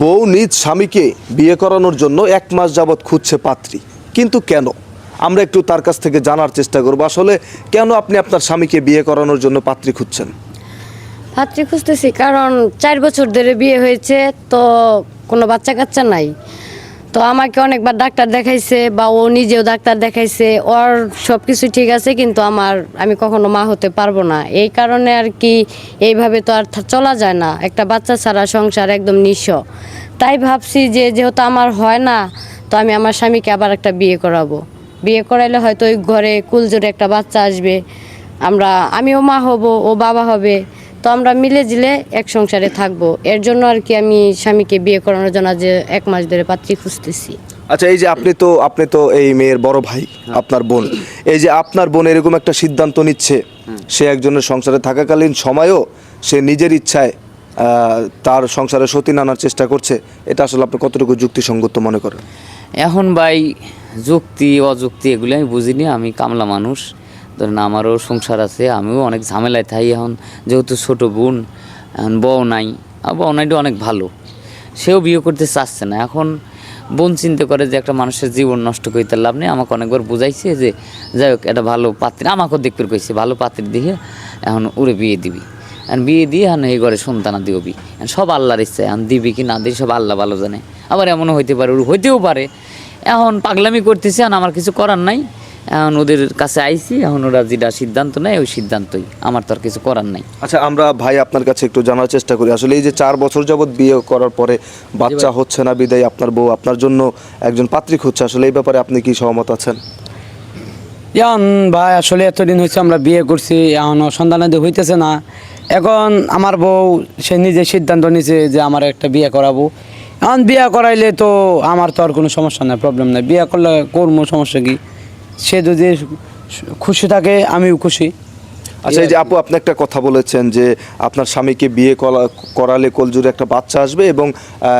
বউ নিজ স্বামীকে বিয়ে করানোর জন্য এক মাস যাবৎ খুঁজছে পাত্রী। কিন্তু কেন? আমরা একটু তার কাছ থেকে জানার চেষ্টা করব। আসলে কেন আপনি আপনার স্বামীকে বিয়ে করানোর জন্য পাত্রী খুঁজছেন? পাত্রী খুঁজতেছি কারণ চার বছর ধরে বিয়ে হয়েছে, তো কোনো বাচ্চা কাচ্চা নাই। তো আমাকে অনেকবার ডাক্তার দেখাইছে বা ও নিজেও ডাক্তার দেখাইছে, ওর সব কিছু ঠিক আছে, কিন্তু আমার, আমি কখনো মা হতে পারব না। এই কারণে আর কি এইভাবে তো আর চলা যায় না। একটা বাচ্চা ছাড়া সংসার একদম নিঃস্ব। তাই ভাবছি যে যেহেতু আমার হয় না, তো আমি আমার স্বামীকে আবার একটা বিয়ে করাবো। বিয়ে করাইলে হয়তো ওই ঘরে কুলজোরে একটা বাচ্চা আসবে। আমরা, আমিও মা হব, ও বাবা হবে। আমরা মিলে জিলে এক সংসারে থাকব। এর জন্য আর কি আমি স্বামীকে বিয়ে করানোর জন্য যে এক মাস ধরে পাত্রী খুঁজতেছি। আচ্ছা এই যে আপনি তো আপনি তো এই মেয়ের বড় ভাই আপনার বোন। এই যে আপনার বোন এরকম একটা সিদ্ধান্ত নিচ্ছে সে একজনের সংসারে থাকাকালীন সময়ও সে নিজের ইচ্ছায় তার সংসারে সতী আনার চেষ্টা করছে এটা আসলে আপনি কতটুকু যুক্তিসঙ্গত মনে করেন? এখন ভাই যুক্তি অযুক্তি এগুলি আমি বুঝিনি আমি কামলা মানুষ। ধরেন আমারও সংসার আছে, আমিও অনেক ঝামেলায় থাই এখন, যেহেতু ছোট বোন, এখন বউ নাই, আর বউ নাইটা অনেক ভালো। সেও বিয়ে করতে চাচ্ছে না। এখন বোন চিন্তা করে যে একটা মানুষের জীবন নষ্ট করতে লাভ নেই। আমাকে অনেকবার বুঝাইছে যে, যাই হোক একটা ভালো পাত্রী। আমাকেও দেখতে কইছে, ভালো পাত্রী দিয়ে এখন উড়ে বিয়ে দিবি। আর বিয়ে দিয়ে এখন এই ঘরে সন্তানা দিবি। এখন সব আল্লাহর ইচ্ছা, এখন দিবি কি না দিবি সব আল্লাহ ভালো জানে। আবার এমনও হইতে পারে, হইতেও পারে। এখন পাগলামি করতেছে, এখন আমার কিছু করার নাই। এখন ওদের কাছে আইছি এখন ওরা যেটা সিদ্ধান্ত নেয় ওই সিদ্ধান্তই। আমার তো আর কিছু করার নাই। আচ্ছা আমরা ভাই আপনার কাছে একটু জানার চেষ্টা করি। আসলে এই যে চার বছর যাবৎ বিয়ে করার পরে বাচ্চা হচ্ছে না বিদায় আপনার বউ আপনার জন্য একজন পাত্রী খুঁজছে আসলে এই ব্যাপারে আপনি কি সহমত আছেন? এখন ভাই আসলে এতদিন হয়েছে আমরা বিয়ে করছি এখনও সন্তানাদি হইতেছে না এখন আমার বউ সে নিজে সিদ্ধান্ত নিছে যে আমার একটা বিয়ে করাবো। এখন বিয়ে করাইলে তো আমার তো আর কোনো সমস্যা নাই প্রবলেম নাই। বিয়ে করলে করব সমস্যা কি? সে যদি খুশি থাকে আমিও খুশি। আচ্ছা এই যে আপু আপনি একটা কথা বলেছেন যে আপনার স্বামীকে বিয়ে করা- করালে কলজুরে একটা বাচ্চা আসবে এবং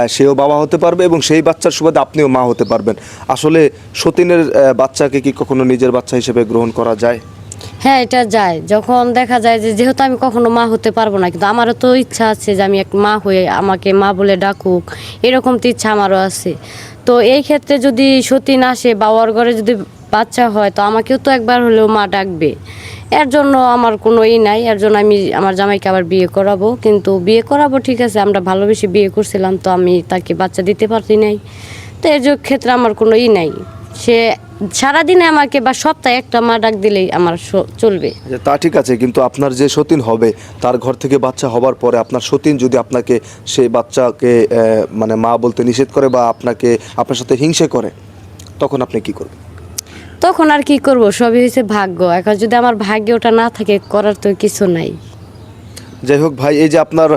সেও বাবা হতে পারবে এবং সেই বাচ্চার সুবাদে আপনিও মা হতে পারবেন। আসলে সতীনের বাচ্চাকে কি কখনো নিজের বাচ্চা হিসেবে গ্রহণ করা যায়? হ্যাঁ এটা যায়। যখন দেখা যায় যে যেহেতু আমি কখনো মা হতে পারব না কিন্তু আমারও তো ইচ্ছা আছে যে আমি এক মা হয়ে আমাকে মা বলে ডাকুক এরকম তো ইচ্ছা আমারও আছে। তো এই ক্ষেত্রে যদি সতীন আসে বা ওর ঘরে যদি বাচ্চা হয় তো আমাকেও তো একবার হলেও মা ডাকবে। এর জন্য আমার কোনো ই নাই এর জন্য আমি আমার জামাইকে আবার বিয়ে করাবো। কিন্তু বিয়ে করাবো ঠিক আছে আমরা ভালোবেসে বিয়ে করছিলাম তো আমি তাকে বাচ্চা দিতে পারছি নাই। তো এর ক্ষেত্রে আমার কোনো ই নাই। সে সারাদিনে আমাকে বা সপ্তাহে একটা মা ডাক দিলেই আমার চলবে। আচ্ছা, তা ঠিক আছে কিন্তু আপনার যে সতীন হবে তার ঘর থেকে বাচ্চা হবার পরে আপনার সতীন যদি আপনাকে সেই বাচ্চাকে মানে মা বলতে নিষেধ করে বা আপনাকে আপনার সাথে হিংসে করে তখন আপনি কি করবেন? তখন আর কি করব? সবই হয়েছে ভাগ্য। এখন যদি আমার ভাগ্যে ওটা না থাকে করার তো কিছু নাই। যাই হোক ভাই এই যে আপনার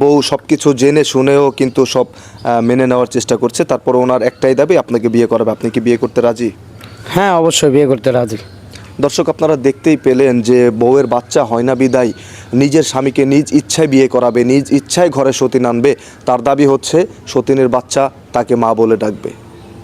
বউ সব কিছু জেনে শুনেও কিন্তু সব মেনে নেওয়ার চেষ্টা করছে। তারপর ওনার একটাই দাবি আপনাকে বিয়ে করাবে। আপনি কি বিয়ে করতে রাজি? হ্যাঁ অবশ্যই বিয়ে করতে রাজি। দর্শক আপনারা দেখতেই পেলেন যে বউয়ের বাচ্চা হয় না বিদায়। নিজের স্বামীকে নিজ ইচ্ছায় বিয়ে করাবে নিজ ইচ্ছায় ঘরে সতীন আনবে। তার দাবি হচ্ছে সতীনের বাচ্চা তাকে মা বলে ডাকবে।